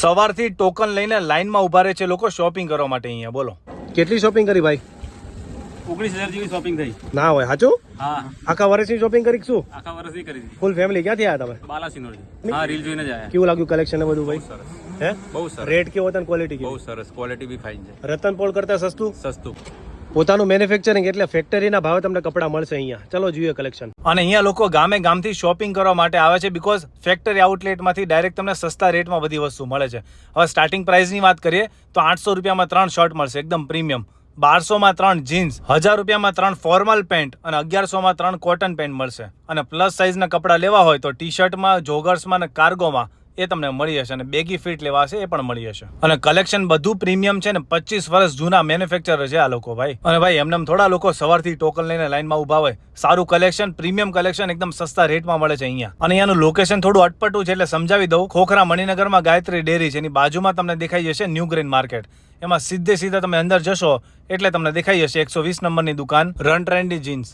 સવારથી ટોકન લઈને લાઈનમાં ઊભા રહે છે લોકો શોપિંગ કરવા માટે અહીંયા બોલો. કેટલી શોપિંગ કરી ભાઈ? ઓગણીસ હજાર જેવી શોપિંગ થઈ. ના હોય સાચું? હા. આખા વર્ષની શોપિંગ કરી શું? આખા વર્ષની કરી ફૂલ ફેમિલી ક્યાંથી આવ્યા તમે? બાલાસિનોર હા રીલ જોઈને જ આયા. કેવું લાગ્યું કલેક્શન ને બધું ભાઈ? સરસ. હે? બહુ સરસ. રેટ કેવો હતો ક્વોલિટી બહુ સરસ. ક્વોલિટી બી ફાઇન છે. રતનપોળ કરતા સસ્તું? સસ્તું. પોતાનું મેન્યુફેક્ચરિંગ એટલે ફેક્ટરીના ભાવે તમને કપડાં મળશે અહીંયા. ચલો જોઈએ કલેક્શન અને અહીંયા લોકો ગામે ગામથી શોપિંગ કરવા માટે આવે છે બિકોઝ ફેક્ટરી આઉટલેટમાંથી ડાયરેક્ટ તમને સસ્તા રેટમાં બધી વસ્તુ મળે છે. હવે સ્ટાર્ટિંગ પ્રાઇસની વાત કરીએ, તો આઠસો રૂપિયામાં ત્રણ શર્ટ મળશે, એકદમ પ્રીમિયમ બારસોમાં ત્રણ જીન્સ હજાર રૂપિયામાં ત્રણ ફોર્મલ પેન્ટ અને અગિયારસોમાં ત્રણ કોટન પેન્ટ મળશે. અને પ્લસ સાઇઝના કપડાં લેવા હોય તો ટી શર્ટમાં જોગર્સમાં અને કાર્ગોમાં એ તમને મળી હશે અને બેગી ફિટ લેવા હશે એ પણ મળી હશે. અને કલેક્શન બધું પ્રીમિયમ છે ને પચીસ વર્ષ જૂના મેન્યુફેક્ચર છે આ લોકો ભાઈ. અને ભાઈ એમને થોડા લોકો સવારથી ટોકન લઈને લાઈનમાં ઊભા હોય. સારું કલેક્શન પ્રીમિયમ કલેક્શન એકદમ સસ્તા રેટમાં મળે છે અહીંયા. અને અહીંયાનું લોકેશન થોડું અટપટું છે એટલે સમજાવી દઉં. ખોખરા મણિનગરમાં ગાયત્રી ડેરી છે. એની બાજુમાં તમને દેખાઈ જશે ન્યૂ ગ્રીન માર્કેટ એમાં સીધે સીધા તમે અંદર જશો એટલે તમને દેખાઈ જશે એકસો વીસ નંબરની દુકાન રન ટ્રેન્ડી જીન્સ